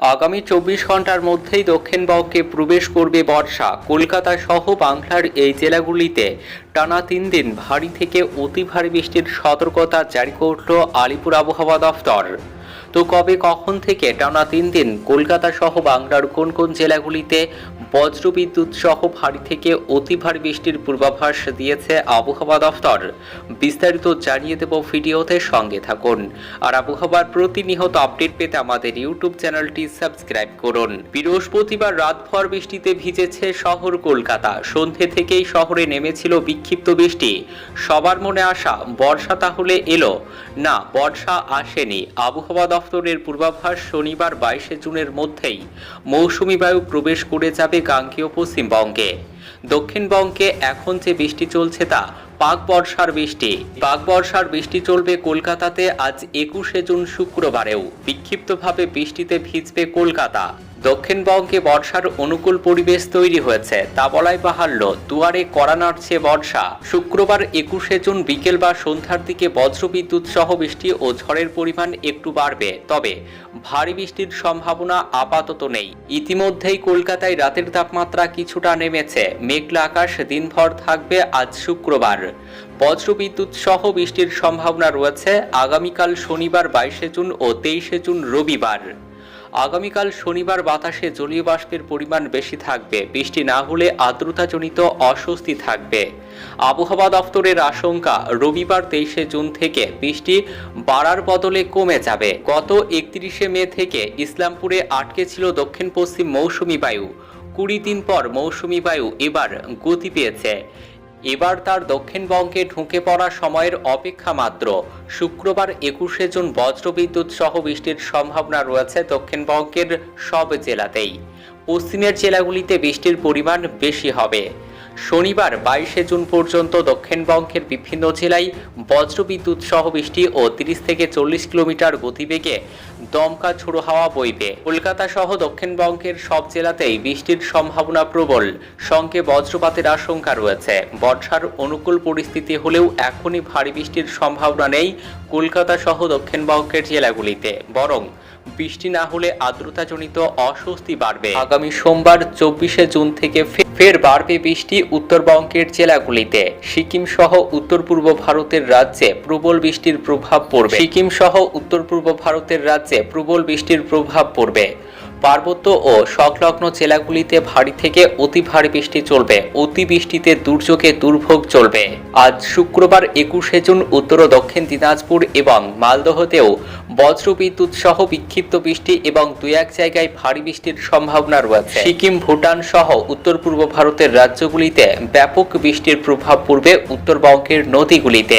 আগামী চব্বিশ ঘণ্টার মধ্যেই দক্ষিণবঙ্গে প্রবেশ করবে বর্ষা। কলকাতা সহ বাংলার এই জেলাগুলিতে টানা তিন দিন ভারী থেকে অতি ভারী বৃষ্টির সতর্কতা জারি করল আলিপুর আবহাওয়া দফতর। তো কবে, কখন থেকে টানা তিন দিন কলকাতা সহ বাংলার কোন কোন জেলাগুলিতে বজ্রবিদ্যুৎ সহ ভারী থেকে অতি ভারী বৃষ্টির পূর্বাভাস দিয়েছে আবহাওয়া দফতর? বিস্তারিত জানিয়ে দেব ভিডিওতে সঙ্গে থাকুন। আর আবহাওয়ার প্রতিনিয়ত আপডেট পেতে আমাদের ইউটিউব চ্যানেলটি সাবস্ক্রাইব করুন। বৃহস্পতিবার রাতভর বৃষ্টিতে ভিজেছে শহর কলকাতা। সন্ধে থেকেই শহরে নেমেছিল বিক্ষিপ্ত বৃষ্টি। সবার মনে আসা বর্ষা তাহলে এলো? না, বর্ষা আসেনি। আবহাওয়া দফতরের পূর্বাভাস শনিবার বাইশে জুনের মধ্যেই মৌসুমি বায়ু প্রবেশ করে যাবে গাঙ্গেয় পশ্চিমবঙ্গে। দক্ষিণবঙ্গে এখন যে বৃষ্টি চলছে তা পাক বর্ষার বৃষ্টি। পাক বর্ষার বৃষ্টি চলবে কলকাতাতে আজ একুশে জুন শুক্রবারেও। বিক্ষিপ্তভাবে বৃষ্টিতে ভিজবে কলকাতা। দক্ষিণবঙ্গে বর্ষার অনুকূল পরিবেশ তৈরি হয়েছে। তা বলাই বাহাল্য দুয়ারে কড়া নাড়ছে বর্ষা। শুক্রবার একুশে জুন বিকেল বা সন্ধ্যার দিকে বজ্রবিদ্যুৎ সহ বৃষ্টি ও ঝড়ের পরিমাণ একটু বাড়বে। তবে ভারী বৃষ্টির সম্ভাবনা আপাতত নেই। ইতিমধ্যেই কলকাতায় রাতের তাপমাত্রা কিছুটা নেমেছে। মেঘলা আকাশ দিনভর থাকবে আজ শুক্রবার। বজ্রবিদ্যুৎ সহ বৃষ্টির সম্ভাবনা রয়েছে আগামীকাল শনিবার বাইশে জুন ও তেইশে জুন রবিবার। আগামীকাল শনিবার বাতাসে জলীয় বাষ্পের পরিমাণ বেশি থাকবে। বৃষ্টি না হলে আর্দ্রতাজনিত অস্বস্তি থাকবে। আবহাওয়া দফতরের আশঙ্কা, রবিবার তেইশে জুন থেকে বৃষ্টি বাড়ার বদলে কমে যাবে। গত একত্রিশে মে থেকে ইসলামপুরে আটকে ছিল দক্ষিণ পশ্চিম মৌসুমি বায়ু। কুড়ি দিন পর মৌসুমি বায়ু এবার গতি পেয়েছে। এবার তার দক্ষিণবঙ্গে ঢুকে পড়া সময়ের অপেক্ষা মাত্র। শুক্রবার একুশে জুন বজ্রবিদ্যুৎ সহ বৃষ্টির সম্ভাবনা রয়েছে দক্ষিণবঙ্গের সব জেলাতেই। পশ্চিমের জেলাগুলিতে বৃষ্টির পরিমাণ বেশি হবে। শনিবার বাইশে জুন পর্যন্ত দক্ষিণবঙ্গের বিভিন্ন জেলায় বজ্রবিদ্যুৎ সহ বৃষ্টি ও তিরিশ থেকে চল্লিশ কিলোমিটার গতিবেগে দমকা ঝোড়ো হাওয়া বইবে। কলকাতা সহ দক্ষিণবঙ্গের সব জেলাতেই বৃষ্টির সম্ভাবনা প্রবল। সঙ্গে বজ্রপাতের আশঙ্কা রয়েছে। বর্ষার অনুকূল পরিস্থিতি হলেও এখনই ভারী বৃষ্টির সম্ভাবনা নেই কলকাতা সহ দক্ষিণবঙ্গের জেলাগুলিতে। বরং বৃষ্টি না হলে আর্দ্রতাজনিত অস্বস্তি বাড়বে। আগামী সোমবার চব্বিশে জুন থেকে ফের বাড়বে বৃষ্টি উত্তরবঙ্গের জেলাগুলিতে। সিকিম সহ উত্তর পূর্ব ভারতের রাজ্যে প্রবল বৃষ্টির প্রভাব পড়বে। সিকিম সহ উত্তর পূর্ব ভারতের রাজ্যে প্রবল বৃষ্টির প্রভাব পড়বে। পার্বত্য ও সংলগ্ন জেলাগুলিতে ভারী থেকে অতি ভারী বৃষ্টি চলবে। অতি বৃষ্টিতে দুর্যোগে দুর্ভোগ চলবে। আজ শুক্রবার একুশে জুন উত্তর ও দক্ষিণ দিনাজপুর এবং মালদহতেও বজ্রবিদ্যুৎ সহ বিক্ষিপ্ত বৃষ্টি এবং দুই এক জায়গায় ভারী বৃষ্টির সম্ভাবনা রয়েছে। সিকিম, ভুটান সহ উত্তর পূর্ব ভারতের রাজ্যগুলিতে ব্যাপক বৃষ্টির প্রভাব পড়বে উত্তরবঙ্গের নদীগুলিতে।